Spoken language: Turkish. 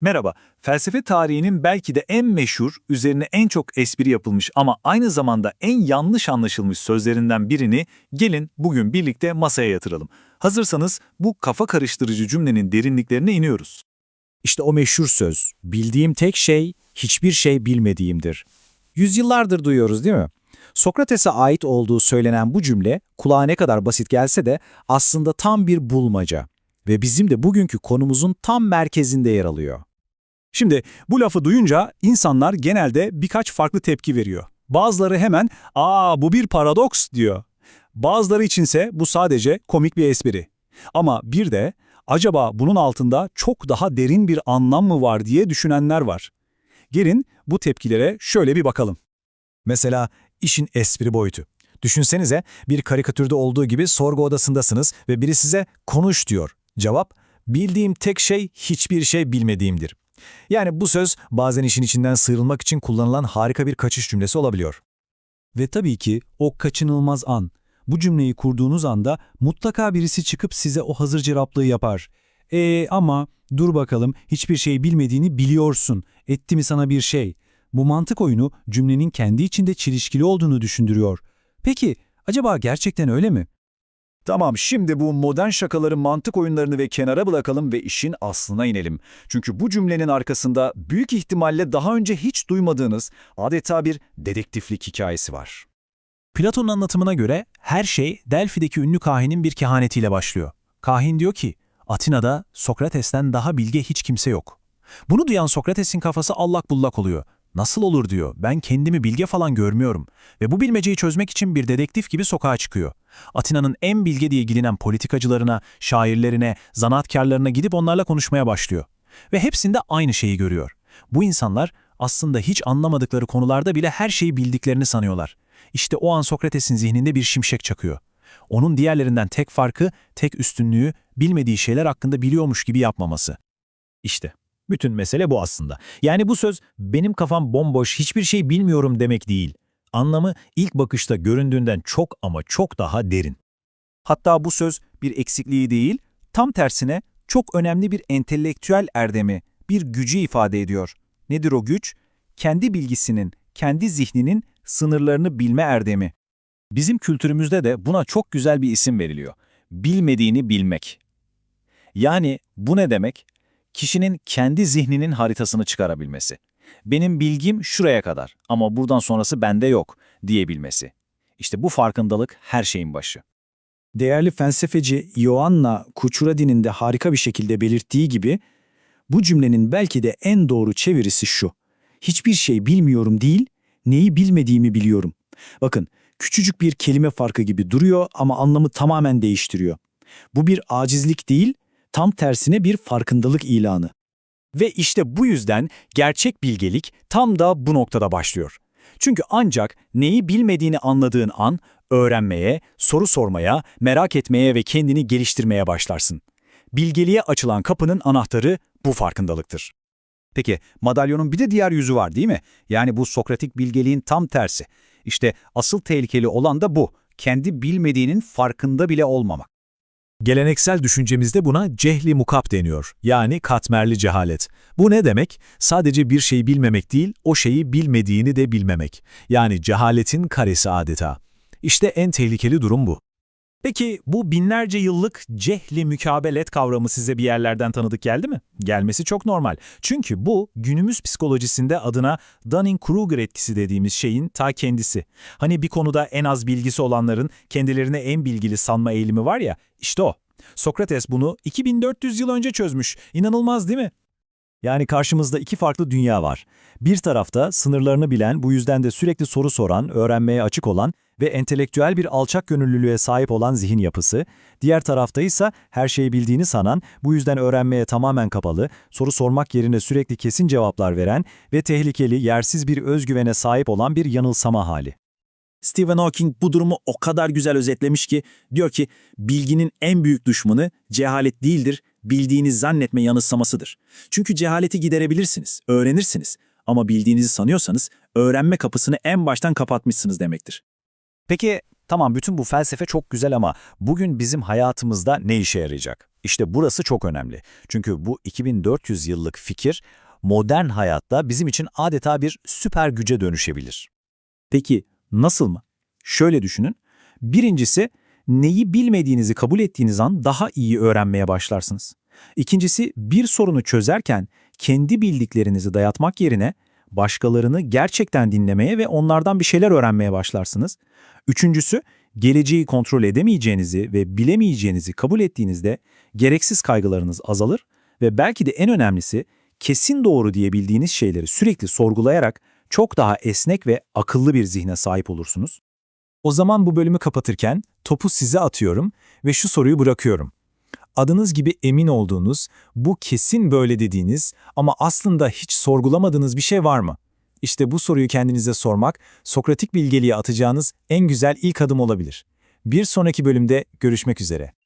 Merhaba, felsefe tarihinin belki de en meşhur, üzerine en çok espri yapılmış ama aynı zamanda en yanlış anlaşılmış sözlerinden birini gelin bugün birlikte masaya yatıralım. Hazırsanız bu kafa karıştırıcı cümlenin derinliklerine iniyoruz. İşte o meşhur söz, bildiğim tek şey, hiçbir şey bilmediğimdir. Yüzyıllardır duyuyoruz değil mi? Sokrates'e ait olduğu söylenen bu cümle, kulağa ne kadar basit gelse de aslında tam bir bulmaca. Ve bizim de bugünkü konumuzun tam merkezinde yer alıyor. Şimdi bu lafı duyunca insanlar genelde birkaç farklı tepki veriyor. Bazıları hemen ''Aa bu bir paradoks'' diyor. Bazıları içinse bu sadece komik bir espri. Ama bir de acaba bunun altında çok daha derin bir anlam mı var diye düşünenler var. Gelin bu tepkilere şöyle bir bakalım. Mesela işin espri boyutu. Düşünsenize bir karikatürde olduğu gibi sorgu odasındasınız ve biri size konuş diyor. Cevap, bildiğim tek şey hiçbir şey bilmediğimdir. Yani bu söz bazen işin içinden sıyrılmak için kullanılan harika bir kaçış cümlesi olabiliyor. Ve tabii ki o kaçınılmaz an. Bu cümleyi kurduğunuz anda mutlaka birisi çıkıp size o hazır cevaplığı yapar. E ama dur bakalım hiçbir şey bilmediğini biliyorsun. Etti mi sana bir şey? Bu mantık oyunu cümlenin kendi içinde çelişkili olduğunu düşündürüyor. Peki acaba gerçekten öyle mi? Tamam şimdi bu modern şakaları mantık oyunlarını ve kenara bırakalım ve işin aslına inelim. Çünkü bu cümlenin arkasında büyük ihtimalle daha önce hiç duymadığınız adeta bir dedektiflik hikayesi var. Platon'un anlatımına göre her şey Delphi'deki ünlü kahinin bir kehanetiyle başlıyor. Kahin diyor ki, Atina'da Sokrates'ten daha bilge hiç kimse yok. Bunu duyan Sokrates'in kafası allak bullak oluyor. Nasıl olur diyor, ben kendimi bilge falan görmüyorum. Ve bu bilmeceyi çözmek için bir dedektif gibi sokağa çıkıyor. Atina'nın en bilge diye bilinen politikacılarına, şairlerine, zanaatkarlarına gidip onlarla konuşmaya başlıyor. Ve hepsinde aynı şeyi görüyor. Bu insanlar aslında hiç anlamadıkları konularda bile her şeyi bildiklerini sanıyorlar. İşte o an Sokrates'in zihninde bir şimşek çakıyor. Onun diğerlerinden tek farkı, tek üstünlüğü, bilmediği şeyler hakkında biliyormuş gibi yapmaması. İşte bütün mesele bu aslında. Yani bu söz benim kafam bomboş, hiçbir şey bilmiyorum demek değil. Anlamı ilk bakışta göründüğünden çok ama çok daha derin. Hatta bu söz bir eksikliği değil, tam tersine çok önemli bir entelektüel erdemi, bir gücü ifade ediyor. Nedir o güç? Kendi bilgisinin, kendi zihninin sınırlarını bilme erdemi. Bizim kültürümüzde de buna çok güzel bir isim veriliyor. Bilmediğini bilmek. Yani bu ne demek? Kişinin kendi zihninin haritasını çıkarabilmesi. Benim bilgim şuraya kadar ama buradan sonrası bende yok diyebilmesi. İşte bu farkındalık her şeyin başı. Değerli felsefeci Ioanna Kuchuradi'nin de harika bir şekilde belirttiği gibi, bu cümlenin belki de en doğru çevirisi şu. Hiçbir şey bilmiyorum değil, neyi bilmediğimi biliyorum. Bakın, küçücük bir kelime farkı gibi duruyor ama anlamı tamamen değiştiriyor. Bu bir acizlik değil, tam tersine bir farkındalık ilanı. Ve işte bu yüzden gerçek bilgelik tam da bu noktada başlıyor. Çünkü ancak neyi bilmediğini anladığın an öğrenmeye, soru sormaya, merak etmeye ve kendini geliştirmeye başlarsın. Bilgeliğe açılan kapının anahtarı bu farkındalıktır. Peki madalyonun bir de diğer yüzü var değil mi? Yani bu Sokratik bilgeliğin tam tersi. İşte asıl tehlikeli olan da bu. Kendi bilmediğinin farkında bile olmamak. Geleneksel düşüncemizde buna cehli mukap deniyor. Yani katmerli cehalet. Bu ne demek? Sadece bir şeyi bilmemek değil, o şeyi bilmediğini de bilmemek. Yani cehaletin karesi adeta. İşte en tehlikeli durum bu. Peki bu binlerce yıllık cehli mükabelet kavramı size bir yerlerden tanıdık geldi mi? Gelmesi çok normal. Çünkü bu günümüz psikolojisinde adına Dunning-Kruger etkisi dediğimiz şeyin ta kendisi. Hani bir konuda en az bilgisi olanların kendilerine en bilgili sanma eğilimi var ya, işte o. Sokrates bunu 2400 yıl önce çözmüş. İnanılmaz değil mi? Yani karşımızda iki farklı dünya var. Bir tarafta sınırlarını bilen, bu yüzden de sürekli soru soran, öğrenmeye açık olan ve entelektüel bir alçak gönüllülüğe sahip olan zihin yapısı, diğer tarafta ise her şeyi bildiğini sanan, bu yüzden öğrenmeye tamamen kapalı, soru sormak yerine sürekli kesin cevaplar veren ve tehlikeli, yersiz bir özgüvene sahip olan bir yanılsama hali. Stephen Hawking bu durumu o kadar güzel özetlemiş ki diyor ki bilginin en büyük düşmanı cehalet değildir, bildiğini zannetme yanılsamasıdır. Çünkü cehaleti giderebilirsiniz, öğrenirsiniz ama bildiğinizi sanıyorsanız öğrenme kapısını en baştan kapatmışsınız demektir. Peki Tamam bütün bu felsefe çok güzel ama bugün bizim hayatımızda ne işe yarayacak? İşte burası çok önemli. Çünkü bu 2400 yıllık fikir modern hayatta bizim için adeta bir süper güce dönüşebilir. Peki nasıl mı? Şöyle düşünün. Birincisi, neyi bilmediğinizi kabul ettiğiniz an daha iyi öğrenmeye başlarsınız. İkincisi, bir sorunu çözerken kendi bildiklerinizi dayatmak yerine başkalarını gerçekten dinlemeye ve onlardan bir şeyler öğrenmeye başlarsınız. Üçüncüsü, geleceği kontrol edemeyeceğinizi ve bilemeyeceğinizi kabul ettiğinizde gereksiz kaygılarınız azalır ve belki de en önemlisi kesin doğru diye bildiğiniz şeyleri sürekli sorgulayarak çok daha esnek ve akıllı bir zihne sahip olursunuz. O zaman bu bölümü kapatırken topu size atıyorum ve şu soruyu bırakıyorum. Adınız gibi emin olduğunuz, bu kesin böyle dediğiniz ama aslında hiç sorgulamadığınız bir şey var mı? İşte bu soruyu kendinize sormak, Sokratik bilgeliğe atacağınız en güzel ilk adım olabilir. Bir sonraki bölümde görüşmek üzere.